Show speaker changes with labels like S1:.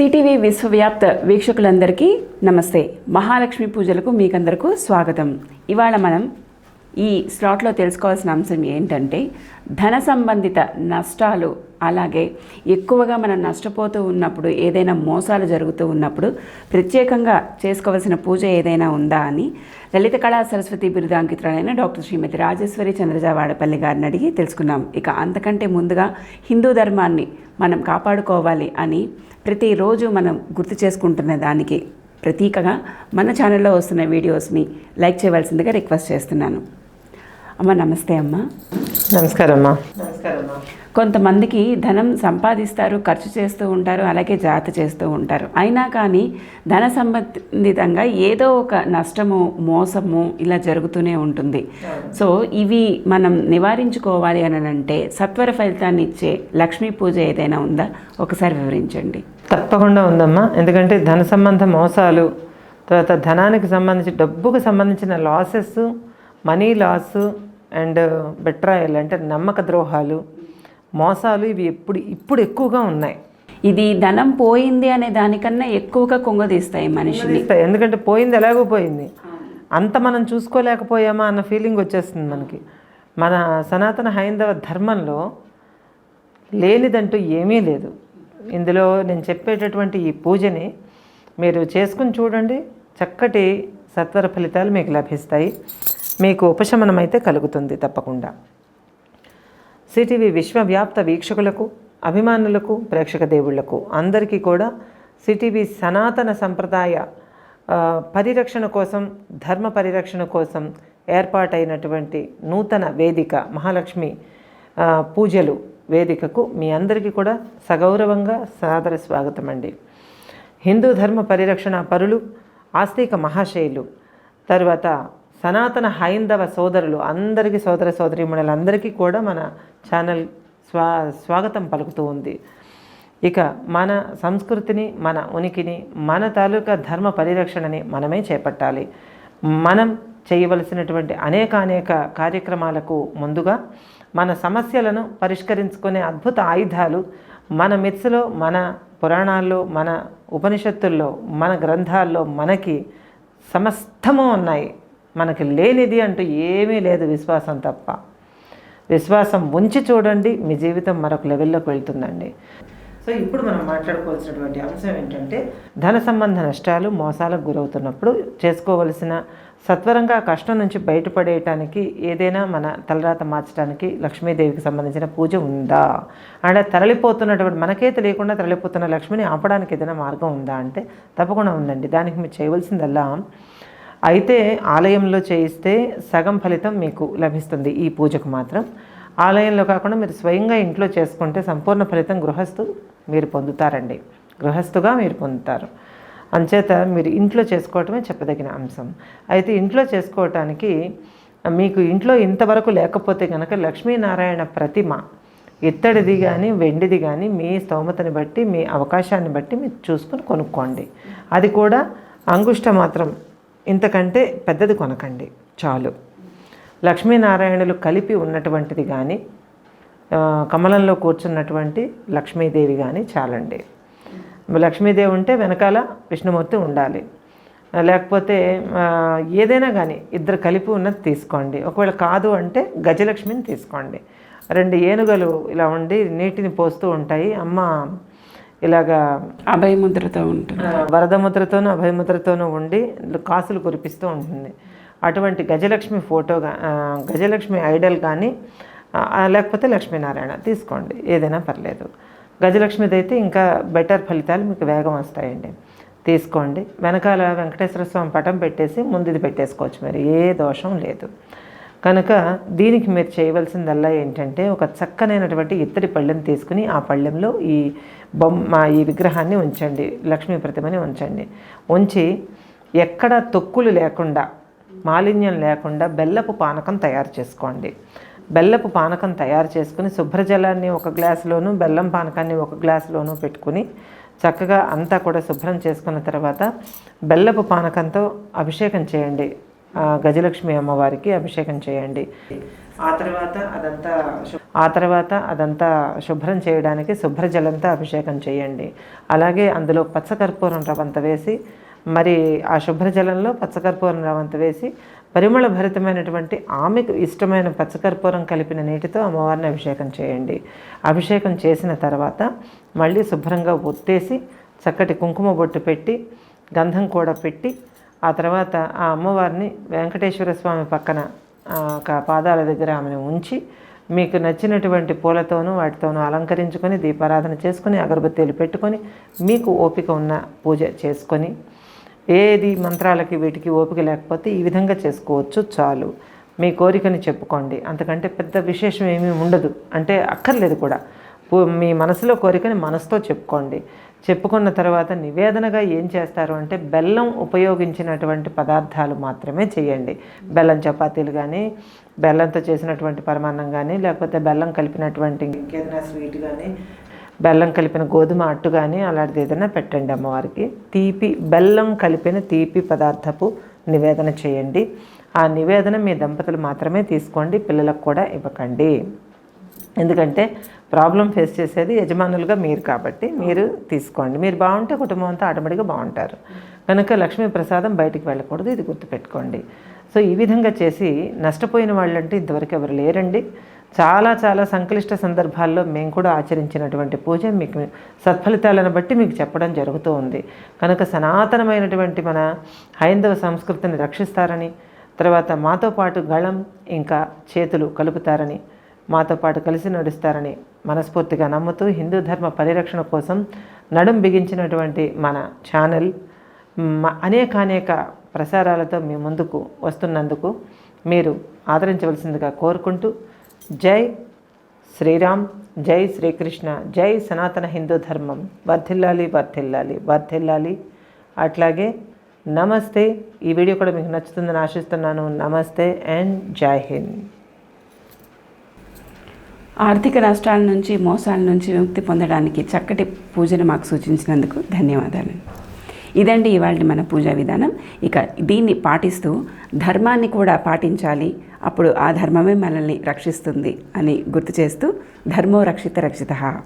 S1: CTV విశ్వవ్యాప్త వీక్షకులందరికీ నమస్తే. మహాలక్ష్మి పూజలకు మీకందరకు స్వాగతం. ఇవాళ మనం ఈ స్లాట్లో తెలుసుకోవాల్సిన అంశం ఏంటంటే ధన సంబంధిత నష్టాలు అలాగే ఎక్కువగా మనం నష్టపోతూ ఉన్నప్పుడు ఏదైనా మోసాలు జరుగుతూ ఉన్నప్పుడు ప్రత్యేకంగా చేసుకోవాల్సిన పూజ ఏదైనా ఉందా అని లలిత కళా సరస్వతి బిరుదాంకితురాలైన డాక్టర్ శ్రీమతి రాజేశ్వరి చంద్రజావాడపల్లి గారిని అడిగి తెలుసుకున్నాం. ఇక అంతకంటే ముందుగా హిందూ ధర్మాన్ని మనం కాపాడుకోవాలి అని ప్రతిరోజు మనం గుర్తు చేసుకుంటున్న దానికి ప్రతీకగా మన ఛానల్లో వస్తున్న వీడియోస్ని లైక్ చేయవలసిందిగా రిక్వెస్ట్ చేస్తున్నాను. అమ్మ నమస్తే అమ్మ.
S2: నమస్కారం అమ్మా. నమస్కారం
S1: కొంతమందికి ధనం సంపాదిస్తారు ఖర్చు చేస్తూ ఉంటారు అలాగే జాత చేస్తూ ఉంటారు. అయినా కానీ ధన సంబంధితంగా ఏదో ఒక నష్టము మోసము ఇలా జరుగుతూనే ఉంటుంది. సో ఇవి మనం నివారించుకోవాలి అని అంటే సత్వర ఫలితాన్ని ఇచ్చే లక్ష్మీ పూజ ఏదైనా ఉందా? ఒకసారి వివరించండి.
S2: తప్పకుండా ఉందమ్మా. ఎందుకంటే ధన సంబంధ మోసాలు తర్వాత ధనానికి సంబంధించి డబ్బుకు సంబంధించిన losses money loss and betrayal అంటే నమ్మక ద్రోహాలు మోసాలు ఇవి ఎప్పుడు ఇప్పుడు ఎక్కువగా ఉన్నాయి.
S1: ఇది ధనం పోయింది అనే దానికన్నా ఎక్కువగా కొంగదీస్తాయి మనిషిని.
S2: ఎందుకంటే పోయింది ఎలాగో పోయింది. అంత మనం చూసుకోలేకపోయామా అన్న ఫీలింగ్ వచ్చేస్తుంది మనకి. మన సనాతన హైందవ ధర్మంలో లేనిదంటూ ఏమీ లేదు. ఇందులో నేను చెప్పేటటువంటి ఈ పూజని మీరు చేసుకుని చూడండి. చక్కటి సత్వర ఫలితాలు మీకు లభిస్తాయి. మీకు ఉపశమనం అయితే కలుగుతుంది తప్పకుండా. సిటీవీ విశ్వవ్యాప్త వీక్షకులకు అభిమానులకు ప్రేక్షక దేవుళ్ళకు అందరికీ కూడా సిటీవీ సనాతన సంప్రదాయ పరిరక్షణ కోసం ధర్మ పరిరక్షణ కోసం ఏర్పాటైనటువంటి నూతన వేదిక మహాలక్ష్మి పూజలు వేదికకు మీ అందరికీ కూడా సగౌరవంగా సాదర స్వాగతం అండి. హిందూ ధర్మ పరిరక్షణ పరులు ఆస్తిక మహాశైలు తర్వాత సనాతన హైందవ సోదరులు అందరికీ సోదర సోదరీమణులందరికీ కూడా మన ఛానల్ స్వా స్వాగతం పలుకుతూ ఉంది. ఇక మన సంస్కృతిని మన ఉనికిని మన తాలూకా ధర్మ పరిరక్షణని మనమే చేపట్టాలి. మనం చేయవలసినటువంటి అనేక అనేక కార్యక్రమాలకు ముందుగా మన సమస్యలను పరిష్కరించుకునే అద్భుత ఆయుధాలు మన మిత్స్లో మన పురాణాల్లో మన ఉపనిషత్తుల్లో మన గ్రంథాల్లో మనకి సమస్తము ఉన్నాయి. మనకి లేనిది అంటూ ఏమీ లేదు విశ్వాసం తప్ప. విశ్వాసం ఉంచి చూడండి మీ జీవితం మరొక లెవెల్లోకి వెళ్తుందండి. సో ఇప్పుడు మనం మాట్లాడుకోవాల్సినటువంటి అంశం ఏంటంటే ధన సంబంధ నష్టాలు మోసాలకు గురవుతున్నప్పుడు చేసుకోవలసిన సత్వరంగా కష్టం నుంచి బయటపడేయటానికి ఏదైనా మన తలరాత మార్చడానికి లక్ష్మీదేవికి సంబంధించిన పూజ ఉందా? అంటే తరలిపోతున్నటువంటి మనకే తెలియకుండా తరలిపోతున్న లక్ష్మిని ఆపడానికి ఏదైనా మార్గం ఉందా అంటే తప్పకుండా ఉందండి. దానికి మీరు చేయవలసిందల్లా అయితే ఆలయంలో చేయిస్తే సగం ఫలితం మీకు లభిస్తుంది ఈ పూజకు మాత్రం. ఆలయంలో కాకుండా మీరు స్వయంగా ఇంట్లో చేసుకుంటే సంపూర్ణ ఫలితం గృహస్థు మీరు పొందుతారండి. గృహస్థుగా మీరు పొందుతారు. అంచేత మీరు ఇంట్లో చేసుకోవటమే చెప్పదగిన అంశం. అయితే ఇంట్లో చేసుకోవటానికి మీకు ఇంట్లో ఇంతవరకు లేకపోతే కనుక లక్ష్మీనారాయణ ప్రతిమ ఇత్తడిది కానీ వెండిది కానీ మీ స్తోమతని బట్టి మీ అవకాశాన్ని బట్టి మీరు చూసుకుని కొనుక్కోండి. అది కూడా అంగుష్ట మాత్రం ఇంతకంటే పెద్దది కొనకండి చాలు. లక్ష్మీనారాయణులు కలిపి ఉన్నటువంటిది కానీ కమలంలో కూర్చున్నటువంటి లక్ష్మీదేవి కానీ చాలండి. లక్ష్మీదేవి ఉంటే వెనకాల విష్ణుమూర్తి ఉండాలి. లేకపోతే ఏదైనా కానీ ఇద్దరు కలిపి ఉన్నది తీసుకోండి. ఒకవేళ కాదు అంటే గజలక్ష్మిని తీసుకోండి. రెండు ఏనుగలు ఇలా ఉండి నీటిని పోస్తూ ఉంటాయి. అమ్మ ఇలాగా
S1: అభయముద్రతో ఉంటుంది.
S2: వరదముద్రతోనూ అభయముద్రతోనూ ఉండి కాసులు కురిపిస్తూ ఉంటుంది. అటువంటి గజలక్ష్మి ఫోటో గజలక్ష్మి ఐడల్ కానీ లేకపోతే లక్ష్మీనారాయణ తీసుకోండి ఏదైనా పర్లేదు. గజలక్ష్మిది అయితే ఇంకా బెటర్ ఫలితాలు మీకు వేగం వస్తాయండి. తీసుకోండి. వెనకాల వెంకటేశ్వర స్వామి పటం పెట్టేసి ముందుది పెట్టేసుకోవచ్చు మీరు ఏ దోషం లేదు. కనుక దీనికి మీరు చేయవలసిందల్లా ఏంటంటే ఒక చక్కనైనటువంటి ఇత్తడి పళ్ళెం తీసుకుని ఆ పళ్ళెంలో ఈ బొమ్మ ఈ విగ్రహాన్ని ఉంచండి లక్ష్మీ ప్రతిమని ఉంచండి. ఉంచి ఎక్కడ తొక్కులు లేకుండా మాలిన్యం లేకుండా బెల్లపు పానకం తయారు చేసుకోండి. బెల్లపు పానకం తయారు చేసుకుని శుభ్రజలాన్ని ఒక గ్లాసులోను బెల్లం పానకాన్ని ఒక గ్లాసులోను పెట్టుకుని చక్కగా అంతా కూడా శుభ్రం చేసుకున్న తర్వాత బెల్లపు పానకంతో అభిషేకం చేయండి. గజలక్ష్మి అమ్మవారికి అభిషేకం చేయండి. ఆ తర్వాత అదంతా ఆ తర్వాత అదంతా శుభ్రం చేయడానికి శుభ్ర జలంతో అభిషేకం చేయండి. అలాగే అందులో పచ్చకర్పూరం రవంత వేసి మరి ఆ శుభ్ర జలంలో పచ్చకర్పూరం రవంత వేసి పరిమళ భరితమైనటువంటి ఆమెకు ఇష్టమైన పచ్చకర్పూరం కలిపిన నీటితో అమ్మవారిని అభిషేకం చేయండి. అభిషేకం చేసిన తర్వాత మళ్ళీ శుభ్రంగా ఒత్తేసి చక్కటి కుంకుమ బొట్టు పెట్టి గంధం కూడా పెట్టి ఆ తర్వాత ఆ అమ్మవారిని వెంకటేశ్వర స్వామి పక్కన ఒక పాదాల దగ్గర ఆమెను ఉంచి మీకు నచ్చినటువంటి పూలతోనూ వాటితోనూ అలంకరించుకొని దీపారాధన చేసుకొని అగరబత్తీలు పెట్టుకొని మీకు ఓపిక ఉన్న పూజ చేసుకొని ఏది మంత్రాలకి వీటికి ఓపిక లేకపోతే ఈ విధంగా చేసుకోవచ్చు చాలు. మీ కోరికని చెప్పుకోండి. అంతకంటే పెద్ద విశేషం ఏమీ ఉండదు. అంటే అక్కర్లేదు కూడా. పూ- మీ మనసులో కోరికని మనసుతో చెప్పుకోండి. చెప్పుకున్న తర్వాత నివేదనగా ఏం చేస్తారు అంటే బెల్లం ఉపయోగించినటువంటి పదార్థాలు మాత్రమే చేయండి. బెల్లం చపాతీలు కానీ బెల్లంతో చేసినటువంటి పరమాన్నం కానీ లేకపోతే బెల్లం కలిపినటువంటి ఇంకేదైనా స్వీట్ కానీ బెల్లం కలిపిన గోధుమ అట్టు కానీ అలాంటిది ఏదైనా పెట్టండి అమ్మవారికి. తీపి బెల్లం కలిపిన తీపి పదార్థపు నివేదన చేయండి. ఆ నివేదన మీ దంపతులు మాత్రమే తీసుకోండి పిల్లలకు కూడా ఇవ్వకండి. ఎందుకంటే ప్రాబ్లం ఫేస్ చేసేది యజమానులుగా మీరు కాబట్టి మీరు తీసుకోండి. మీరు బాగుంటే కుటుంబం అంతా ఆటోమేటిక్గా బాగుంటారు. కనుక లక్ష్మీ ప్రసాదం బయటికి వెళ్ళకూడదు ఇది గుర్తుపెట్టుకోండి. సో ఈ విధంగా చేసి నష్టపోయిన వాళ్ళంటే ఇంతవరకు ఎవరు లేరండి. చాలా చాలా సంక్లిష్ట సందర్భాల్లో మేము కూడా ఆచరించినటువంటి పూజ మీకు సత్ఫలితాలను బట్టి మీకు చెప్పడం జరుగుతూ ఉంది. కనుక సనాతనమైనటువంటి మన హైందవ సంస్కృతిని రక్షిస్తారని తర్వాత మాతో పాటు గళం ఇంకా చేతులు కలుపుతారని మాతో పాటు కలిసి నడుస్తారని మనస్ఫూర్తిగా నమ్ముతూ హిందూ ధర్మ పరిరక్షణ కోసం నడుం బిగించినటువంటి మన ఛానల్ అనేకానేక ప్రసారాలతో మీ ముందుకు వస్తున్నందుకు మీరు ఆదరించవలసిందిగా కోరుకుంటూ జై శ్రీరామ్ జై శ్రీకృష్ణ జై సనాతన హిందూ ధర్మం. వర్ధిల్లాలి వర్ధిల్లాలి వర్ధిల్లాలి. అట్లాగే నమస్తే. ఈ వీడియో కూడా మీకు నచ్చుతుందని ఆశిస్తున్నాను. నమస్తే అండ్ జై హింద్.
S1: ఆర్థిక నష్టాల నుంచి మోసాల నుంచి విముక్తి పొందడానికి చక్కటి పూజను మాకు సూచించినందుకు ధన్యవాదాలు. ఇదండి ఇవాళ మన పూజా విధానం. ఇక దీన్ని పాటిస్తూ ధర్మాన్ని కూడా పాటించాలి. అప్పుడు ఆ ధర్మమే మనల్ని రక్షిస్తుంది అని గుర్తు చేస్తూ ధర్మో రక్షిత రక్షిత.